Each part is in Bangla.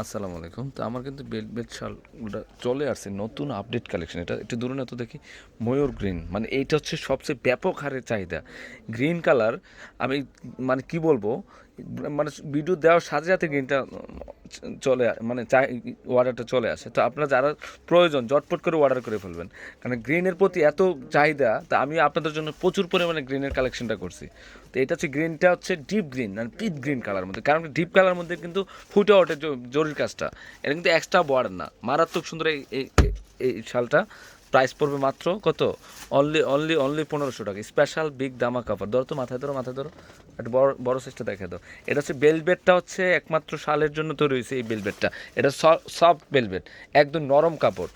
আসসালামু আলাইকুম। তো আমার কিন্তু বেড বেড ওটা চলে আসছে, নতুন আপডেট কালেকশন এটা একটু দূরে না, তো দেখি ময়ূর গ্রিন মানে এইটা হচ্ছে সবচেয়ে ব্যাপক হারে চাহিদা। গ্রিন কালার আমি মানে কি বলব? মানে ভিডিও দেওয়ার সাথে সাথে গ্রিনটা চলে মানে চাই অর্ডারটা চলে আসে। তো আপনারা যারা প্রয়োজন জটপট করে অর্ডার করে ফেলবেন। কারণ গ্রিনের প্রতি এত চাহিদা, তা আমি আপনাদের জন্য প্রচুর পরিমাণে গ্রিনের কালেকশনটা করছি। তো এটা হচ্ছে গ্রিনটা হচ্ছে ডিপ গ্রিন মানে পিট গ্রিন কালার মধ্যে। কারণ ডিপ কালার মধ্যে কিন্তু ফুটে ওঠে জরুরি কাজটা। এটা কিন্তু এক্সট্রা বর্ডার না। মারাত্মক সুন্দর এই- এই শালটা। প্রাইস পড়বে মাত্র কত? অনলি অনলি অনলি পনেরোশো টাকা। স্পেশাল বিগ দামা কাপড় ধরো তো, মাথায় ধরো মাথায় ধরো। একটা বড় বড় সাইজটা দেখে দাও। এটা হচ্ছে বেলবেটটা হচ্ছে একমাত্র শালের জন্য তৈরি হয়েছে এই বেলবেটটা এটা সফট বেলবেট একদম নরম কাপড়।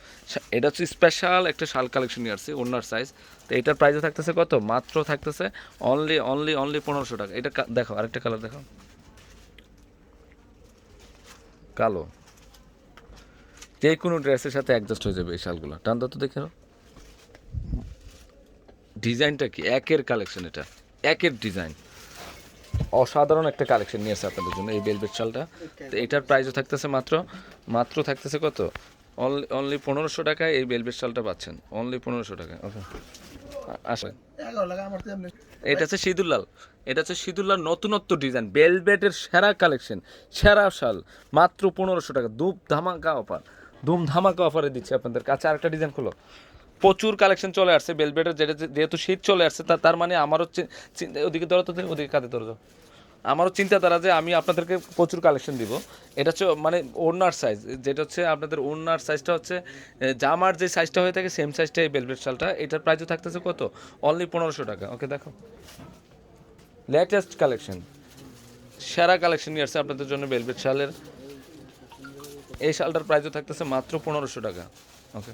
এটা হচ্ছে স্পেশাল একটা শাল কালেকশন নিয়ে আসছে, ওনার সাইজ তো এটার প্রাইসও থাকতেছে কত? মাত্র থাকতেছে অনলি অনলি অনলি পনেরোশো টাকা। এটা দেখো আরেকটা কালার দেখো কালো। যে কোনো ড্রেসের সাথে অ্যাডজাস্ট হয়ে যাবে এই শালগুলো। টান তো দেখে নাও। ডিজাইনটা কি? একের কালেকশন এটা। একের ডিজাইন। অসাধারণ একটা কালেকশন নিয়ে আসছে আপনাদের জন্য এই বেলভেট শালটা। তো এটার প্রাইসও থাকতেছে মাত্র মাত্র থাকতেছে কত? অনলি অনলি পনেরোশো টাকায় এই বেলভেট শালটা পাচ্ছেন। অনলি পনেরোশো টাকায়। ওকে আসেন। এটা হচ্ছে সিদুল্লাল এটা হচ্ছে সিদুল্লার নতুনত্ব ডিজাইন বেলভেটের সেরা কালেকশন সেরা শাল। মাত্র পনেরোশো টাকা। ধূপ ধামাকা অফার ধুম ধামাকা অফারে দিচ্ছে আপনাদের কাছে। আরেকটা ডিজাইন খুলো। প্রচুর কালেকশন চলে আসছে বেলবেটের যেটা যেহেতু শীত চলে আসছে, তা তার মানে আমারও ওদিকে ধরো তো ওদিকে কাঁধে ধরো। আমারও চিন্তাধারা যে আমি আপনাদেরকে প্রচুর কালেকশন দিব। এটা হচ্ছে মানে ওড়নার সাইজ যেটা হচ্ছে আপনাদের ওড়নার সাইজটা হচ্ছে জামার যে সাইজটা হয়ে থাকে সেম সাইজটা এই বেলভেট শালটা। এটার প্রাইসও থাকতেছে কত? অনলি পনেরোশো টাকা। ওকে দেখো। লেটেস্ট কালেকশন সেরা কালেকশন নিয়ে আসছে আপনাদের জন্য বেলভেট শালের এই শালটার প্রাইসও থাকতেছে মাত্র পনেরোশো টাকা। ওকে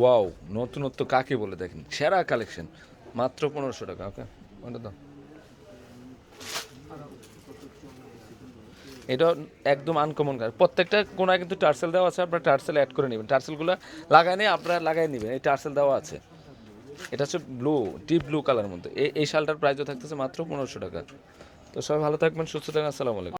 ওয়াও নতুনত্ব কাকে বলে দেখেন? সেরা কালেকশন, মাত্র পনেরোশো টাকা ওকে ওটা দাও। এটা একদম আনকমন কালার প্রত্যেকটা কোনায় কিন্তু টার্সেল দেওয়া আছে, আপনারা টার্সেল অ্যাড করে নেবেন। টার্সেলগুলো লাগাই নিয়ে আপনারা লাগাই নেবেন। এই টার্সেল দেওয়া আছে। এটা হচ্ছে ব্লু ডিপ ব্লু কালার মধ্যে। এই শালটার প্রাইসও থাকতেছে মাত্র পনেরোশো টাকা। তো সবাই ভালো থাকবেন, সুস্থ থাকবেন, আসসালামু আলাইকুম।